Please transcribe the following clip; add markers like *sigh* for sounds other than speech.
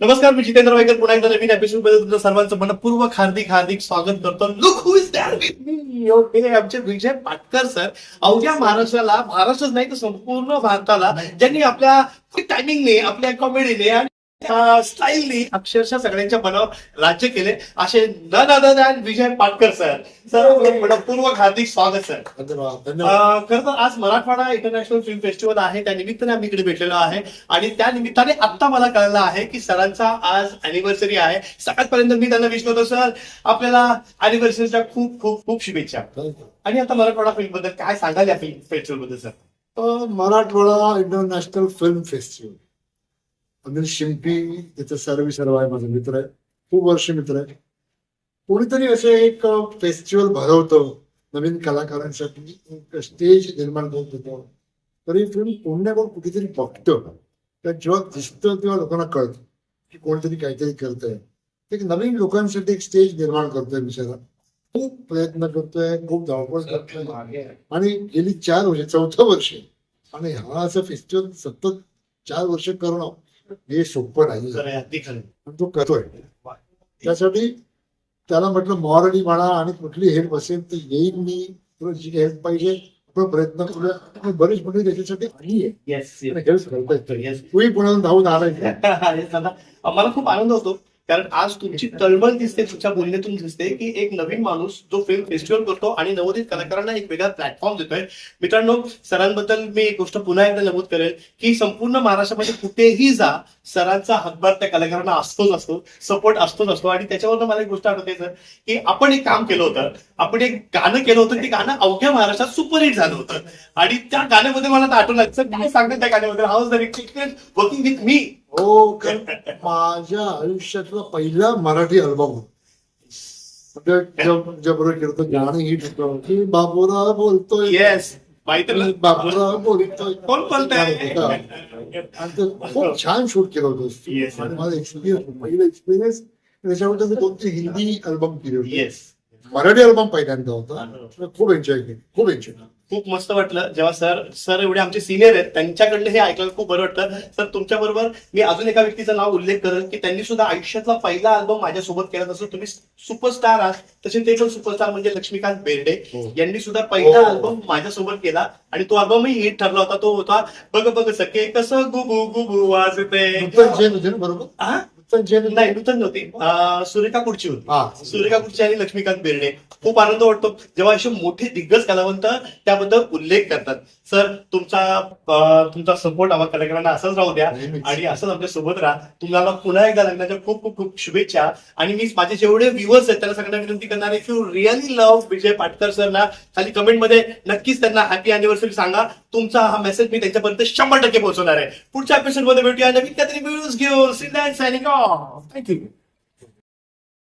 नमस्कार मी जितेंद्र वायकर पुन्हा एकदा नवीन एपिसोडमध्ये तुमचं सर्वांचं मनपूर्वक हार्दिक हार्दिक स्वागत करतो. लुक हु इज ओके आमचे विजय पाटकर सर अवघ्या महाराष्ट्राला महाराष्ट्रच नाही तर संपूर्ण भारताला ज्यांनी आपल्या टायमिंगने आपल्या कॉमेडीने आणि स्टाईलने अक्षरशः सगळ्यांच्या मनावर राज्य केले. असे न दादा विजय पाटकर सर. सर मनपूर्वक हार्दिक स्वागत सर. खरं तर आज मराठवाडा इंटरनॅशनल फिल्म फेस्टिवल आहे. त्या निमित्ताने आम्ही इकडे भेटलेलो आहे. आणि त्या निमित्ताने आता मला कळलं आहे की सरांचा आज अॅनिव्हर्सरी आहे. सगळ्यात मी त्यांना विश करतो सर. आपल्याला अॅनिव्हर्सरीच्या खूप खूप खूप शुभेच्छा. आणि आता मराठवाडा फिल्मबद्दल काय सांगाल या film फेस्टिवलबद्दल sir? Marathwada international film festival Anil Shimpi त्याचा सर्व सर्व आहे माझा मित्र. आहे खूप वर्ष मित्र आहे. कोणीतरी असे एक फेस्टिवल भरवतं. नवीन कलाकारांसाठी एक स्टेज निर्माण करत होतो. तरी फिल्म कोणत्या कुठेतरी बघतं. तर जेव्हा दिसतं तेव्हा लोकांना कळतं की कोणतरी काहीतरी करतंय. एक नवीन लोकांसाठी एक स्टेज निर्माण करतोय बिचारा खूप प्रयत्न करतोय खूप धावपळ करतोय. आणि गेली चार वर्ष चौथं वर्ष. आणि हा असं फेस्टिवल सतत चार वर्ष करणं हे सोपं नाही. अगदी खरं तो करतोय त्यासाठी त्याला म्हटलं मॉरली म्हणा आणि कुठली हेल्प असेल तर येईल मी. तुला जी हेल्प पाहिजे आपण प्रयत्न करूया. बरीच मंडळी त्याच्यासाठी आली आहे. येस हेल्प तूही पुण्याहून धावून आलाय. *laughs* मला खूप आनंद होतो. कारण आज तुमची तळमळ दिसते तुमच्या बोलण्यातून दिसते की एक नवीन माणूस जो फिल्म फेस्टिवल करतो आणि नवोदित कलाकारांना एक वेगळा प्लॅटफॉर्म देतोय. मित्रांनो सरांबद्दल मी एक गोष्ट पुन्हा एकदा नमूद करेल की संपूर्ण महाराष्ट्रामध्ये कुठेही जा सरांचा हातभार त्या कलाकारांना असतोच असतो सपोर्ट असतोच असतो. आणि त्याच्यावर मला एक गोष्ट आठवते सर की आपण एक काम केलं होतं आपण एक गाणं केलं होतं ते गाणं अवघ्या महाराष्ट्रात सुपरहिट झालं होतं. आणि त्या गाण्यामध्ये मला आठवलं सर काय? सांगते त्या गाण्यामध्ये हाऊस द वर्किंग विथ मी हो कारण माझ्या आयुष्यातला पहिला मराठी अल्बम जबरो करतो गाणं हिट होतं. की बाबूराव बोलतोय. येस बाबूराव बोलतोय. कोण बोलतंय? खूप छान शूट केलं होतं. आणि माझा एक्सपिरियन्स पहिला एक्सपिरियन्स त्याच्यामध्ये मी दोन तीन हिंदी अल्बम केले होते. येस मराठी अल्बम पहिल्यांदा होता. खूप एन्जॉय केली खूप एन्जॉय खूप मस्त वाटलं. जेव्हा सर सर एवढे आमचे सिनियर आहेत त्यांच्याकडनं हे ऐकायला खूप बरं वाटतं. सर तुमच्या बरोबर मी अजून एका व्यक्तीचं नाव उल्लेख करेन की त्यांनी सुद्धा आयुष्यातला पहिला अल्बम माझ्यासोबत केला. तसं तुम्ही सुपरस्टार आहात तसे ते पण सुपरस्टार म्हणजे लक्ष्मीकांत बेर्डे. हो. यांनी सुद्धा पहिला हो. अल्बम माझ्यासोबत केला. आणि तो अल्बमही हिट ठरला होता तो होता बघ बघ सके कसं गुबू गुबू वाजते. बरोबर? हा? नाही नूतन नव्हती. सुरेखा कुडची होती. सूर्यका कुडची आणि लक्ष्मीकांत बेर्डे. खूप आनंद वाटतो. जेव्हा असे मोठे दिग्गज कलावंत त्याबद्दल उल्लेख करतात. सर तुमचा तुमचा सपोर्ट आम्हा कलाकारांना असंच राहू द्या. आणि असंच आमच्यासोबत राहा. तुम्हाला पुन्हा एकदा लग्नाच्या खूप खूप खूप शुभेच्छा. आणि मी माझे जेवढे व्ह्युअर्स आहेत त्यांना सगळ्यांना विनंती करणार आहे की you really love Vijay Patkar Sarna खाली कमेंटमध्ये नक्कीच त्यांना हॅपी अॅनिव्हर्सरी सांगा. तुमचा हा मेसेज मी त्यांच्यापर्यंत शंभर टक्के पोहोचवणार आहे. पुढच्या एपिसोडमध्ये भेटूया. नवीन काहीतरी व्ह्यूज घेऊन. सिद्धांत Oh, thank you.